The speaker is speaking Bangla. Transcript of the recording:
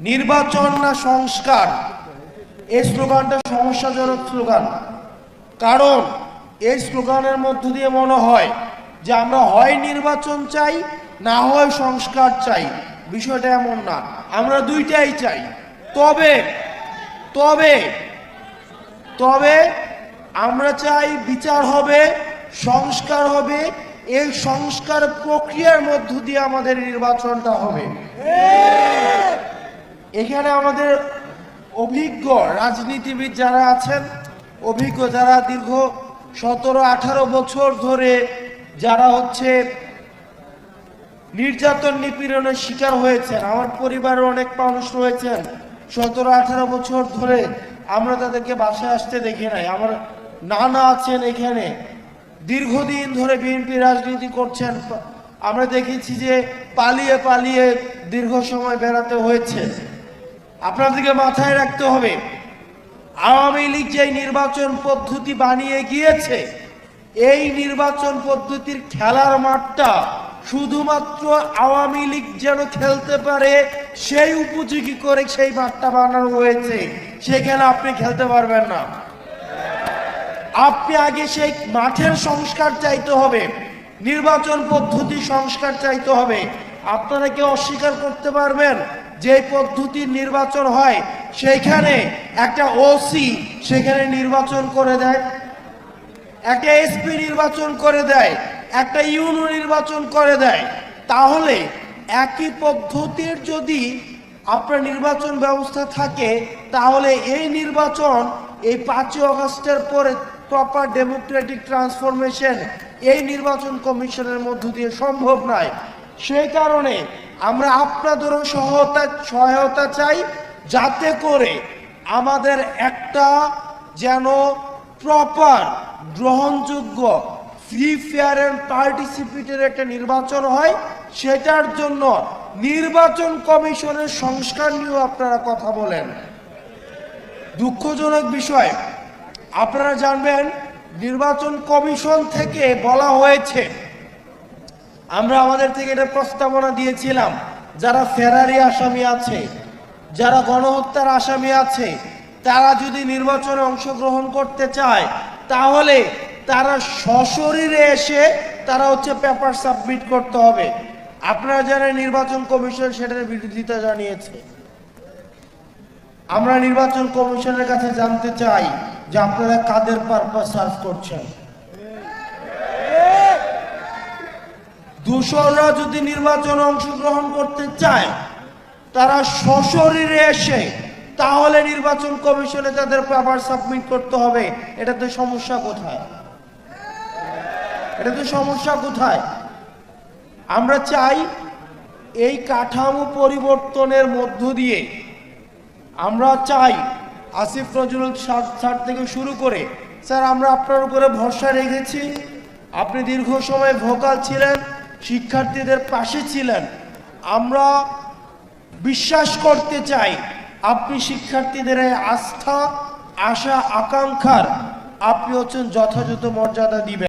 নির্বাচন না সংস্কার? এই স্লোগানটা সমস্যাজনক স্লোগান। কারণ এই স্লোগানের মধ্য দিয়ে মনে হয় যে আমরা হয় নির্বাচন চাই, না হয় সংস্কার চাই। বিষয়টা এমন না। আমরা দুইটাই চাই। তবে তবে তবে আমরা চাই বিচার হবে, সংস্কার হবে, এই সংস্কার প্রক্রিয়ার মধ্য দিয়ে আমাদের নির্বাচনটা হবে। এখানে আমাদের অভিজ্ঞ রাজনীতিবিদ যারা আছেন, অভিজ্ঞ যারা দীর্ঘ সতেরো, আঠারো বছর ধরে যারা হচ্ছে নির্যাতন নিপীড়নের শিকার হয়েছেন, আমার পরিবারের অনেক মানুষ রয়েছেন, সতেরো, আঠারো বছর ধরে আমরা তাদেরকে বাসায় আসতে দেখি নাই। আমার নানা আছেন এখানে। দীর্ঘদিন ধরে বিএনপি রাজনীতি করছেন। আমরা দেখেছি যে পালিয়ে পালিয়ে দীর্ঘ সময় বেড়াতে হয়েছে। আপনাদেরকে মাথায় রাখতে হবে, আওয়ামী লীগ যে নির্বাচন পদ্ধতি বানিয়ে গিয়েছে, এই নির্বাচন পদ্ধতির খেলার মাঠটা শুধুমাত্র আওয়ামী লীগ যেন খেলতে পারে, সেই উপযোগী করে সেই মাঠটা বানানো হয়েছে, সেখানে আপনি খেলতে পারবেন না। আপনি আগে সেই মাঠের সংস্কার চাইতে হবে, নির্বাচন পদ্ধতি সংস্কার চাইতে হবে। আপনারা কি অস্বীকার করতে পারবেন? যে পদ্ধতির নির্বাচন হয়, সেইখানে একটা ওসি সেখানে নির্বাচন করে দেয়, একটা এসপি নির্বাচন করে দেয়, একটা ইউনো নির্বাচন করে দেয়। তাহলে একই পদ্ধতির যদি আপনার নির্বাচন ব্যবস্থা থাকে, তাহলে এই নির্বাচন এই পাঁচই অগস্টের পরে প্রপার ডেমোক্রেটিক ট্রান্সফরমেশন এই নির্বাচন কমিশনের মধ্য দিয়ে সম্ভব নয়। সেই কারণে আমরা আপনাদেরও সহায়তা সহায়তা চাই যাতে করে আমাদের একটা যেন প্রপার গ্রহণযোগ্য ফ্রি ফেয়ার অ্যান্ড পার্টিসিপেটের একটা নির্বাচন হয়, সেটার জন্য নির্বাচন কমিশনের সংস্কার নিয়েও আপনারা কথা বলেন। দুঃখজনক বিষয়, আপনারা জানবেন, নির্বাচন কমিশন থেকে বলা হয়েছে আমরা আমাদের থেকে এটা প্রস্তাবনা দিয়েছিলাম, যারা ফেরারি আসামি আছে, যারা গণহত্যার আসামি আছে, তারা যদি নির্বাচনে অংশগ্রহণ করতে চায়, তাহলে তারা সশরীরে এসে তারা হচ্ছে পেপার সাবমিট করতে হবে। আপনারা জানেন নির্বাচন কমিশন সেটার বিরোধিতা জানিয়েছে, আমরা নির্বাচন কমিশনের কাছে জানতে চাই যে আপনারা কাদের পারপাস সার্ভ করছেন। দূষণরা যদি নির্বাচনে অংশগ্রহণ করতে চায়, তারা সশরীরে এসে, তাহলে নির্বাচন কমিশনে তাদের পেপার সাবমিট করতে হবে। এটাতে সমস্যা কোথায়? এটাতে সমস্যা কোথায়? আমরা চাই এই কাঠামো পরিবর্তনের মধ্য দিয়ে আমরা চাই আসিফ নজরুল স্যার থেকে শুরু করে, স্যার আমরা আপনার উপরে ভরসা রেখেছি। আপনি দীর্ঘ সময় ভোকাল ছিলেন। শিক্ষার্থীদের পাশে ছিলেন। আমরা বিশ্বাস করতে চাই, আপনি শিক্ষার্থীদের আস্থা, আশা, আকাঙ্ক্ষার, আপনি হচ্ছেন যথাযথ মর্যাদা দিবেন।